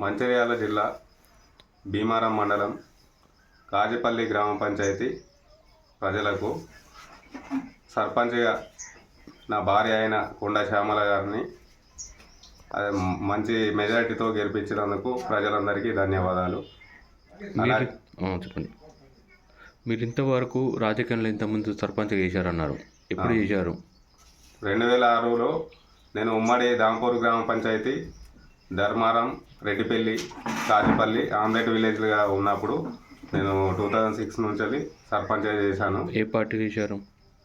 మంచిర్యాల జిల్లా భీమారం మండలం కాజిపల్లి గ్రామ పంచాయతీ ప్రజలకు సర్పంచ్గా నా భార్య అయిన కొండ శ్యామల గారిని అదే మంచి మెజారిటీతో గెలిపించినందుకు ప్రజలందరికీ ధన్యవాదాలు. చెప్పండి. మీరు ఇంతవరకు రాజకీయంలో ఇంతకుముందు సర్పంచ్ చేశారన్నారు. ఎప్పుడు చేశారు? రెండు వేల ఆరులో నేను ఉమ్మడి దాంపూర్ గ్రామ పంచాయతీ ధర్మారం రెడ్డిపల్లి కాజిపల్లి ఆమ్లెట్ విలేజ్గా ఉన్నప్పుడు నేను టూ థౌజండ్ సిక్స్ నుంచి సర్పంచ్ చేశాను. ఏ పార్టీ చేశారు?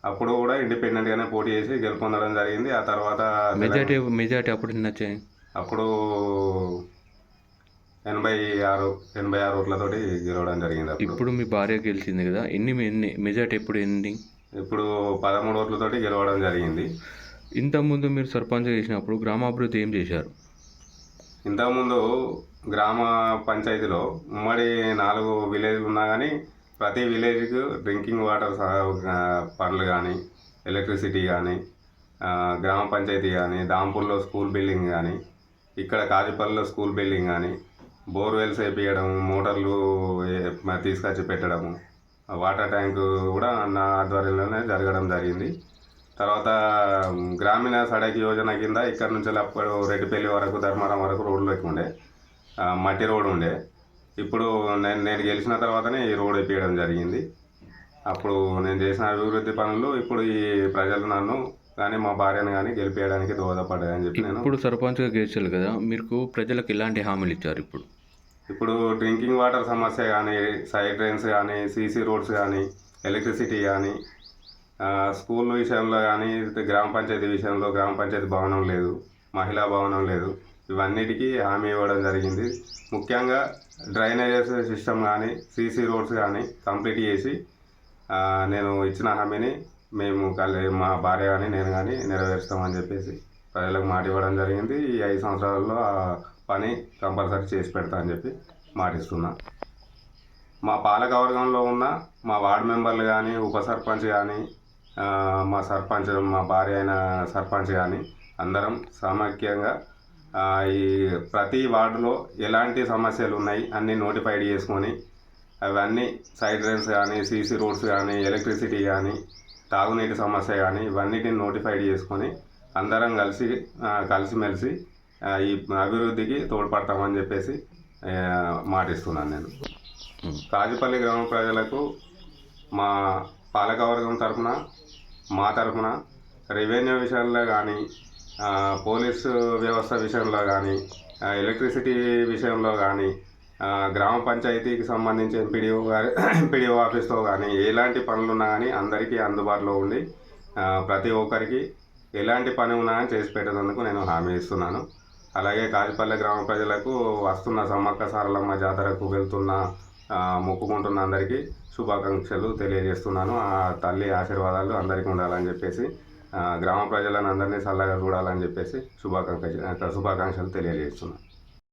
అప్పుడు కూడా ఇండిపెండెంట్గానే పోటీ చేసి గెలుపొందడం జరిగింది. ఆ తర్వాత మెజార్టీ మెజార్టీ అప్పుడు ఎన్ని వచ్చాయి? అప్పుడు ఎనభై ఆరు ఎనభై ఆరు ఓట్లతోటి గెలవడం జరిగింది ఇప్పుడు మీ భార్య గెలిచింది కదా ఎన్ని ఎన్ని మెజార్టీ ఎప్పుడు ఎన్ని? ఇప్పుడు పదమూడు ఓట్లతోటి గెలవడం జరిగింది. ఇంతకుముందు మీరు సర్పంచ్ చేసినప్పుడు గ్రామాభివృద్ధి ఏం చేశారు? ఇంతకుముందు గ్రామ పంచాయతీలో ఉమ్మడి నాలుగు విలేజ్లు ఉన్నా కానీ ప్రతి విలేజ్కి డ్రింకింగ్ వాటర్ పనులు కానీ ఎలక్ట్రిసిటీ కానీ గ్రామ పంచాయతీ కానీ దాంపూర్లో స్కూల్ బిల్డింగ్ కానీ ఇక్కడ కాజీపల్లిలో స్కూల్ బిల్డింగ్ కానీ బోర్వెల్స్ వేపించడం మోటార్లు తీసుకొచ్చి పెట్టడము వాటర్ ట్యాంక్ కూడా నా ఆధ్వర్యంలోనే జరగడం జరిగింది. తర్వాత గ్రామీణ సడక్ యోజన కింద ఇక్కడ నుంచి అప్పుడు రెడ్డిపల్లి వరకు ధర్మారం వరకు రోడ్లోకి ఉండే ఆ, మట్టి రోడ్ ఉండే. ఇప్పుడు నేను నేను గెలిచిన తర్వాతనే ఈ రోడ్ వేపించడం జరిగింది. అప్పుడు నేను చేసిన అభివృద్ధి పనులు ఇప్పుడు ఈ ప్రజలు నన్ను కానీ మా భార్యను కానీ గెలిపేయడానికి దోహదపడ్డాయని చెప్పి నేను ఇప్పుడు సర్పంచ్గా గెలిచారు కదా మీకు ప్రజలకు ఎలాంటి హామీలు ఇచ్చారు ఇప్పుడు? ఇప్పుడు డ్రింకింగ్ వాటర్ సమస్య కానీ సైడ్ డ్రైన్స్ కానీ సీసీ రోడ్స్ కానీ ఎలక్ట్రిసిటీ కానీ స్కూల్ విషయంలో కానీ గ్రామ పంచాయతీ విషయంలో గ్రామ పంచాయతీ భవనం లేదు మహిళా భవనం లేదు. ఇవన్నిటికీ హామీ ఇవ్వడం జరిగింది. ముఖ్యంగా డ్రైనేజెస్ సిస్టమ్ కానీ సీసీ రోడ్స్ కానీ కంప్లీట్ చేసి నేను ఇచ్చిన హామీని మేము కలి మా భార్య కానీ నేను కానీ నెరవేరుస్తామని చెప్పేసి ప్రజలకు మాట ఇవ్వడం జరిగింది. ఈ ఐదు సంవత్సరాల్లో ఆ పని కంపల్సరీ చేసి పెడతా అని చెప్పి మాటిస్తున్నా. మా పాలకవర్గంలో ఉన్న మా వార్డు మెంబర్లు కానీ ఉప సర్పంచ్ కానీ మా సర్పంచ్ మా భార్య అయిన సర్పంచ్ కానీ అందరం సమైక్యంగా ఆ, ఈ ప్రతి వార్డులో ఎలాంటి సమస్యలు ఉన్నాయి అన్నీ నోటిఫైడ్ చేసుకొని అవన్నీ సైడ్ డ్రైన్స్ కానీ సీసీ రోడ్స్ కానీ ఎలక్ట్రిసిటీ కానీ తాగునీటి సమస్య కానీ ఇవన్నిటిని నోటిఫైడ్ చేసుకొని అందరం కలిసి కలిసిమెలిసి ఈ అభివృద్ధికి తోడ్పడతామని చెప్పేసి మాటిస్తున్నాను నేను. కాజుపల్లి గ్రామ ప్రజలకు మా పాలకవర్గం తరఫున మా తరఫున రెవెన్యూ విషయంలో కానీ పోలీసు వ్యవస్థ విషయంలో కానీ ఎలక్ట్రిసిటీ విషయంలో కానీ గ్రామ పంచాయతీకి సంబంధించి ఎంపీడీఓ గారి ఎంపీడీఓ ఆఫీస్తో కానీ ఎలాంటి పనులు ఉన్నా కానీ అందరికీ అందుబాటులో ఉండి ప్రతి ఒక్కరికి ఎలాంటి పని ఉన్నా కానీ చేసి పెట్టేందుకు నేను హామీ ఇస్తున్నాను. అలాగే కాజిపల్లె గ్రామ ప్రజలకు వస్తున్న సమ్మక్క సారలమ్మ జాతరకు వెళ్తున్న మొక్కుకుంటున్న అందరికీ శుభాకాంక్షలు తెలియజేస్తున్నాను. ఆ తల్లి ఆశీర్వాదాలు అందరికీ ఉండాలని చెప్పేసి గ్రామ ప్రజలను అందరినీ చల్లగా చూడాలని చెప్పేసి శుభాకాంక్ష శుభాకాంక్షలు తెలియజేస్తున్నాను.